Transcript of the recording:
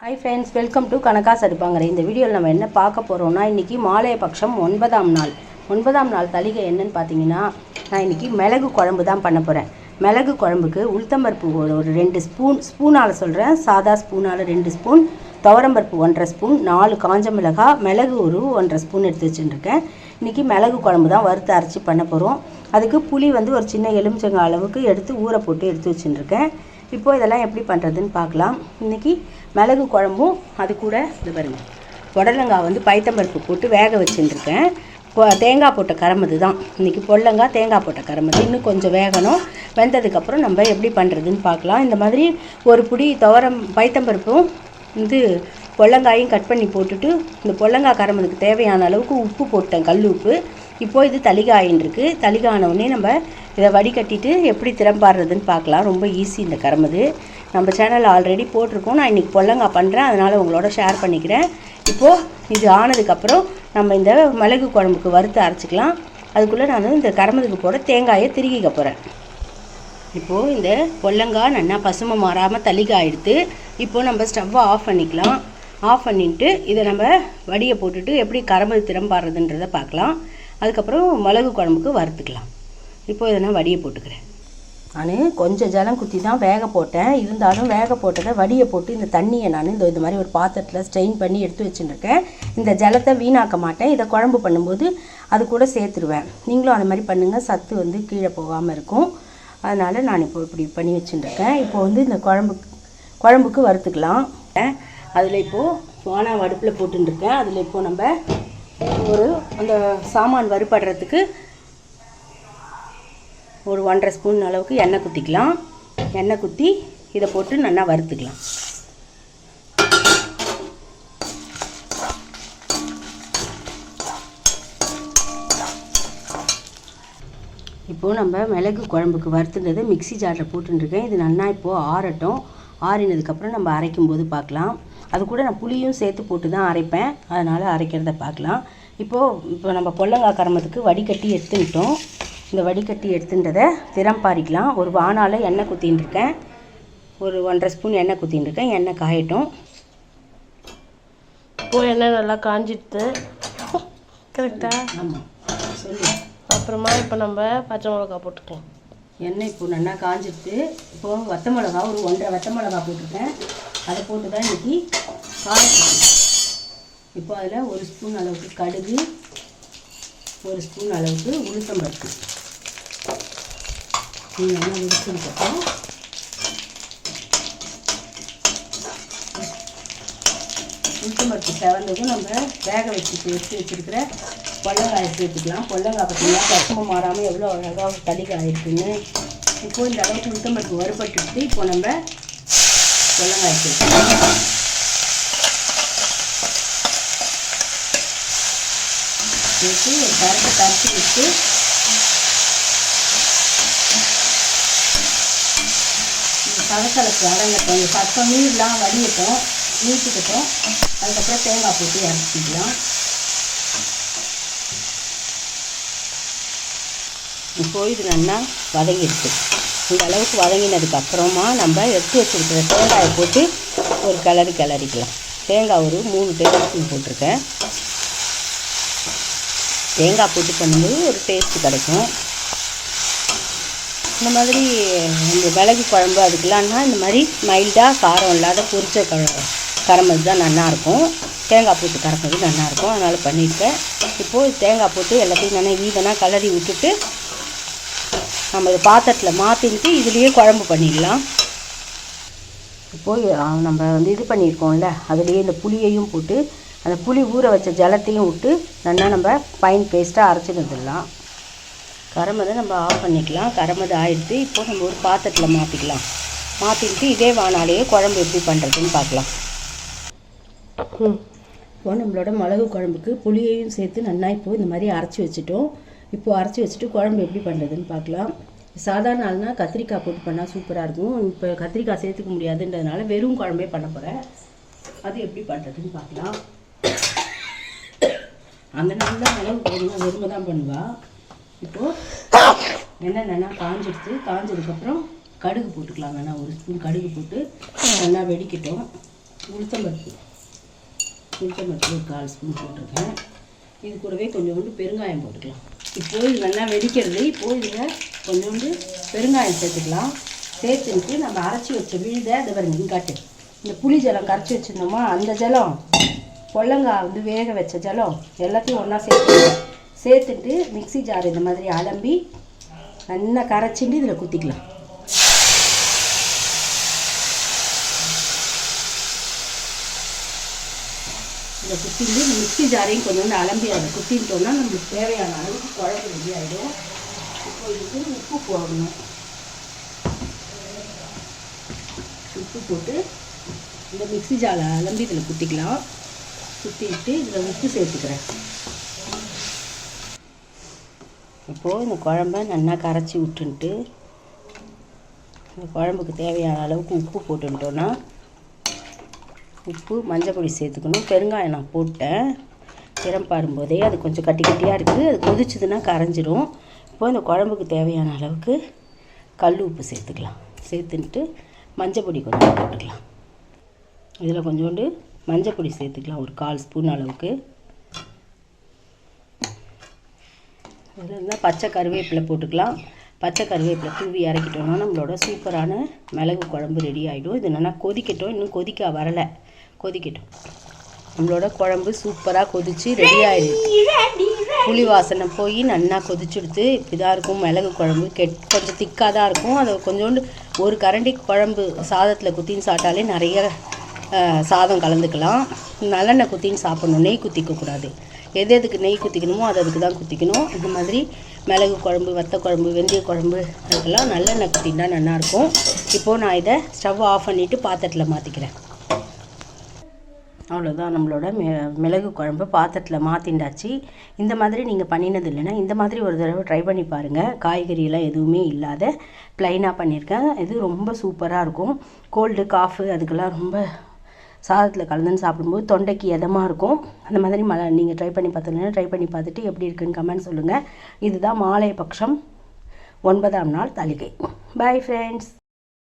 Hi friends welcome to கணக்கா சரிப்பாங்கிற இந்த வீடியோவில் நம்ம என்ன பார்க்க போகிறோம்னா இன்றைக்கி மாலைய பட்சம் ஒன்பதாம் நாள். ஒன்பதாம் நாள் தலிகை என்னன்னு பார்த்தீங்கன்னா நான் இன்றைக்கி மிளகு குழம்பு தான் பண்ண போகிறேன் மிளகு குழம்புக்கு உளுத்தம்பருப்பு ஒரு ஒரு ரெண்டு ஸ்பூன் ஸ்பூனால் சொல்கிறேன் சாதா ஸ்பூனால் ரெண்டு ஸ்பூன் துவரம்பருப்பு ஒன்றரை ஸ்பூன் நாலு காஞ்ச மிளகாய் மிளகு ஒரு ஒன்றரை ஸ்பூன் எடுத்து வச்சுட்டுருக்கேன் இன்றைக்கி மிளகு குழம்பு தான் வறுத்து அரைச்சி பண்ண போகிறோம் அதுக்கு புளி வந்து ஒரு சின்ன எலுமிச்சங்காய் அளவுக்கு எடுத்து ஊற போட்டு எடுத்து வச்சுட்டுருக்கேன் இப்போ இதெல்லாம் எப்படி பண்ணுறதுன்னு பார்க்கலாம். இன்றைக்கி மிளகு குழம்பும் அது கூட இது பாருங்கள் புடலங்காய் வந்து பைத்தம்பருப்பு போட்டு வேக வச்சுட்டுருக்கேன் தேங்காய் போட்ட கரம்பது தான். இன்றைக்கி பொடலங்காய் தேங்காய் போட்ட கரம்பு இன்னும் கொஞ்சம் வேகணும். வெந்ததுக்கப்புறம் நம்ம எப்படி பண்ணுறதுன்னு பார்க்கலாம். இந்த மாதிரி ஒரு புடி துவரம் பைத்தம்பருப்பும் இது பொல்லங்காயும் கட் பண்ணி போட்டுட்டு இந்த பொல்லங்காய் கரம்பதுக்கு தேவையான அளவுக்கு உப்பு போட்டேன். கல் உப்பு. இப்போ இது தளிகாயின்னு இருக்குது தளிகானவுடனே நம்ம இதை வடிகட்டிட்டு எப்படி திறம்பாடுறதுன்னு பார்க்கலாம். ரொம்ப ஈஸி இந்த கரம்பது நம்ம சேனலில் ஆல்ரெடி போட்டிருக்கோம். நான் இன்றைக்கி பொல்லங்காய் பண்ணுறேன் அதனால் உங்களோட ஷேர் பண்ணிக்கிறேன். இப்போது இது ஆனதுக்கப்புறம் நம்ம இந்த மிளகு குழம்புக்கு வறுத்து அரைச்சிக்கலாம். அதுக்குள்ளே நான் இந்த கரம்பதுக்கு போட தேங்காயை திருகிக்க போகிறேன் இப்போது இந்த பொல்லங்காய் நல்லா பசுமை மாறாமல் தளிகாய் எடுத்து இப்போது நம்ம ஸ்டவ்வை ஆஃப் பண்ணிக்கலாம். ஆஃப் பண்ணிட்டு இதை நம்ம வடியை போட்டுட்டு எப்படி கரம்பு திறம்பாடுறதுன்றதை பார்க்கலாம். அதுக்கப்புறம் மிளகு குழம்புக்கு வறுத்துக்கலாம். இப்போ இதை நான் வடியை போட்டுக்கிறேன். நான் கொஞ்சம் ஜலம் குத்தி தான் வேக போட்டேன். இருந்தாலும் வேக போட்டதை வடியை போட்டு இந்த தண்ணியை நான் இந்த இந்த மாதிரி ஒரு பாத்திரத்தில் ஸ்ட்ரெயின் பண்ணி எடுத்து வச்சுருக்கேன். இந்த ஜலத்தை வீணாக்க மாட்டேன். இதை குழம்பு பண்ணும்போது அது கூட சேர்த்துருவேன். நீங்களும் அந்த மாதிரி பண்ணுங்கள் சத்து வந்து கீழே போகாமல் இருக்கும். அதனால் நான் இப்போ இப்படி பண்ணி வச்சுருக்கேன். இப்போ வந்து இந்த குழம்பு குழம்புக்கு வறுத்துக்கலாம். அதில் இப்போது வானா அடுப்பில் போட்டுருக்கேன் அதில் இப்போது நம்ம ஒரு அந்த சாமான் வறுபடுறதுக்கு ஒரு ஒன்றரை ஸ்பூன் அளவுக்கு எண்ணெய் குத்திக்கலாம். எண்ணெய் குத்தி இதை போட்டு நல்லா வறுத்துக்கலாம். இப்போது நம்ம மிளகு குழம்புக்கு வறுத்துனது மிக்ஸி ஜாரில் போட்டுருக்கேன். இது நல்லா இப்போது ஆறட்டும். ஆறினதுக்கப்புறம் நம்ம அரைக்கும் போது பார்க்கலாம். அது கூட நான் புளியும் சேர்த்து போட்டு தான் அரைப்பேன். அதனால் அரைக்கிறத பார்க்கலாம். இப்போது இப்போ நம்ம பொல்லங்காய் கரமத்துக்கு வடிகட்டி எடுத்துக்கிட்டோம். இந்த வடிகட்டி எடுத்துன்றதை திறம் பாரிக்கலாம். ஒரு வானால எண்ணெய் குத்தின்னு இருக்கேன் ஒரு ஒன்றரை ஸ்பூன் எண்ணெய் குத்தின்னு இருக்கேன் எண்ணெய் காயட்டும். இப்போ எண்ணெய் நல்லா காஞ்சிடுது. கரெக்டா? ஆமாம் சொல்லு. அப்புறமா இப்போ நம்ம பச்சை மிளகா போட்டுக்கலாம். எண்ணெய் இப்போ நல்லா காஞ்சிடுது. இப்போது வத்த மிளகா ஒரு ஒன்றரை வத்த மிளகா போட்டிருக்கேன். அதை போட்டு தான் இன்றைக்கி காரப்பொடி இப்போ அதில் ஒரு ஸ்பூன் அளவுக்கு கடுகு ஒரு ஸ்பூன் அளவுக்கு உளுத்தம் பருப்பு. இது நல்லா முடிச்சதுக்கப்புறம் உளுத்தம் பருப்பு செவந்ததும் நம்ம வேக வச்சு எடுத்து வச்சுருக்கிற பொல்லங்காயை சேர்த்துக்கலாம் பொல்லங்காய் பார்த்திங்கன்னா பசுமை மாறாமல் எவ்வளோ அழகாக தடிகள் இருக்குன்னு இப்போ இந்த அளவுக்கு உளுத்தம்பருப்பு வறுபட்டுட்டு இப்போ நம்ம பொல்லங்காய் சேர்த்துக்கலாம் சேர்த்து ஒரு கரட்டை கரைச்சி விட்டு சலசலப்பு அடங்கட்டும் இந்த சத்தம் நீர்லாம் வடியட்டும் நீட்டிக்கட்டும். அதுக்கப்புறம் தேங்காய் போட்டு இறச்சிக்கலாம் இப்போ இது நல்லா வதங்கிடுச்சு. இந்த அளவுக்கு வதங்கினதுக்கு அப்புறமா நம்ம எடுத்து வச்சுருக்கிற தேங்காயை போட்டு ஒரு கிளறி கிளறிக்கலாம். தேங்காய் ஒரு மூணு டேபிள் ஸ்பூன் போட்டிருக்கேன். தேங்காய் போட்டு பண்ணும்போது ஒரு டேஸ்ட்டு கிடைக்கும். இந்த மாதிரி இந்த விலகு குழம்பு அதுக்கெல்லாம்னா இந்த மாதிரி மைல்டாக காரம் இல்லாத பொரிச்ச க கரமது தான் நல்லாயிருக்கும் தேங்காய் போட்டு கரமது நல்லாயிருக்கும் அதனால் பண்ணியிருக்கேன். இப்போது தேங்காய் போட்டு எல்லாத்தையும் நல்லா ஈவனாக கலரி விட்டுட்டு நம்ம இது பாத்திரத்தில் மாற்றிட்டு இதுலேயே குழம்பு பண்ணிடலாம். இப்போது நம்ம வந்து இது பண்ணியிருக்கோம்ல. அதுலேயே இந்த புளியையும் போட்டு அந்த புளி ஊற வச்ச ஜலத்தையும் விட்டு நல்லா நம்ம ஃபைன் பேஸ்ட்டாக அரைச்சிட்டு வந்துடலாம். கரமதை நம்ம ஆஃப் பண்ணிக்கலாம். கரமதை ஆயிடுத்து இப்போ நம்ம ஒரு பாத்திரத்தில் மாற்றிக்கலாம் மாற்றிட்டு இதே வானாலேயே குழம்பு எப்படி பண்ணுறதுன்னு பார்க்கலாம். ம். இப்போ நம்மளோட மிளகு குழம்புக்கு புளியையும் சேர்த்து நல்லா இப்போ இந்த மாதிரி அரைச்சி வச்சுட்டோம். இப்போ அரைச்சி வச்சுட்டு குழம்பு எப்படி பண்ணுறதுன்னு பார்க்கலாம். சாதாரண நாள்னா கத்திரிக்காய் போட்டு பண்ணால் சூப்பராக இருக்கும். இப்போ கத்திரிக்காய் சேர்த்துக்க முடியாதுன்றதுனால வெறும் குழம்பே பண்ண போகிறேன் அது எப்படி பண்ணுறதுன்னு பார்க்கலாம். அந்த நாள் தான் மிளகு குழம்பு வெறுமை தான் பண்ணுவா. இப்போது வெண்ணெய் நல்லா காஞ்சிடுச்சு காஞ்சதுக்கப்புறம் கடுகு போட்டுக்கலாம் வேணா. ஒரு ஸ்பூன் கடுகு போட்டு நல்லா வெடிக்கட்டும். உளுத்தம்பருப்பு. உளுத்தம்பருப்பு ஒரு கால் ஸ்பூன் போட்டிருக்கேன். இது கூடவே கொஞ்சோண்டு பெருங்காயம் போட்டுக்கலாம். இப்போது இது நல்லா வெடிக்கிறது. இப்போது இதில் கொஞ்சோண்டு பெருங்காயம் சேர்த்துக்கலாம். சேர்த்துட்டு நம்ம அரைச்சி வச்ச விழுதை அதை பாருங்க இங்காட்டு இந்த புளி ஜலம் கரைச்சி வச்சுருந்தோமா? அந்த ஜலம். பொல்லங்காய் வந்து வேக வச்ச ஜலம். எல்லாத்தையும் ஒன்றா சேர்த்துக்கலாம். சேர்த்துட்டு மிக்ஸி ஜார் இந்த மாதிரி அலம்பி நல்லா கரைச்சிட்டு இதில் குத்திக்கலாம். இதை குத்திட்டு மிக்சி மிக்ஸி ஜாரையும் வந்து அலம்பி அதை குத்திட்டோம்னா நம்மளுக்கு தேவையான அளவுக்கு குழம்பு ரெடி ஆகிடும் இப்போ இதுக்கு உப்பு போடணும். உப்பு போட்டு இந்த மிக்ஸி ஜாரை அலம்பி இதில் குத்திக்கலாம். குத்திட்டு இதில் உப்பு சேர்த்துக்கிறேன். இப்போது இந்த குழம்ப நல்லா கரைச்சி விட்டுன்ட்டு இந்த குழம்புக்கு தேவையான அளவுக்கு உப்பு போட்டுட்டோன்னா உப்பு மஞ்சள் பொடி சேர்த்துக்கணும். பெருங்காயம் நான் போட்டேன். திறம் பாரும்போதே அது கொஞ்சம் கட்டி கட்டியாக இருக்குது அது கொதிச்சதுன்னா கரைஞ்சிரும். இப்போது இந்த குழம்புக்கு தேவையான அளவுக்கு கல் உப்பு சேர்த்துக்கலாம். சேர்த்துன்ட்டு மஞ்சள் பொடி கொஞ்சம் போட்டுக்கலாம். இதில் கொஞ்சோண்டு மஞ்சள் பொடி சேர்த்துக்கலாம். ஒரு கால் ஸ்பூன் அளவுக்கு. இருந்தால் பச்சை கருவேப்பிலை போட்டுக்கலாம். பச்சை கருவேப்பிலை தூவி இறக்கிட்டோம்னா நம்மளோட சூப்பரான மிளகு குழம்பு ரெடி ஆகிடும் இது நல்லா கொதிக்கட்டும். இன்னும் கொதிக்க வரலை. கொதிக்கட்டும். நம்மளோட குழம்பு சூப்பராக கொதித்து ரெடி ஆகிடுது புளி வாசனை போய் நல்லா கொதிச்சுடுத்து இதாக இருக்கும் மிளகு குழம்பு. கெட் கொஞ்சம் திக்காக தான் இருக்கும். அதை கொஞ்சோண்டு ஒரு கரண்டி குழம்பு சாதத்தில் குத்தின்னு சாப்பிட்டாலே நிறைய சாதம் கலந்துக்கலாம். நல்லெண்ணெய் குத்தின்னு சாப்பிடணும். நெய் குத்திக்கக்கூடாது எது எதுக்கு நெய் குத்திக்கணுமோ அது அதுக்கு தான் குத்திக்கணும். இந்த மாதிரி மிளகு குழம்பு வத்த குழம்பு வெந்தய குழம்பு அதுக்கெல்லாம் நல்லெண்ணெய் குத்தின்னா நல்லாயிருக்கும் இப்போது நான் இதை ஸ்டவ் ஆஃப் பண்ணிவிட்டு பாத்திரத்தில் மாற்றிக்கிறேன் அவ்வளோதான் நம்மளோட மிளகு குழம்பு பாத்திரத்தில் மாற்றிண்டாச்சு இந்த மாதிரி நீங்கள் பண்ணினது இல்லைன்னா இந்த மாதிரி ஒரு தடவை ட்ரை பண்ணி பாருங்கள் காய்கறியெல்லாம் எதுவுமே இல்லாத ப்ளைனாக பண்ணியிருக்கேன். இது ரொம்ப சூப்பராக இருக்கும். கோல்டு காஃபு அதுக்கெல்லாம் ரொம்ப சாதத்தில் கலந்துன்னு சாப்பிடும்போது தொண்டைக்கு எதமாக இருக்கும். அந்த மாதிரி ம நீங்கள் ட்ரை பண்ணி பார்த்தீங்கன்னா ட்ரை பண்ணி பார்த்துட்டு எப்படி இருக்குன்னு கமெண்ட் சொல்லுங்கள் இதுதான் மாலை பட்சம் ஒன்பதாம் நாள் தலிகை பாய் ஃப்ரெண்ட்ஸ்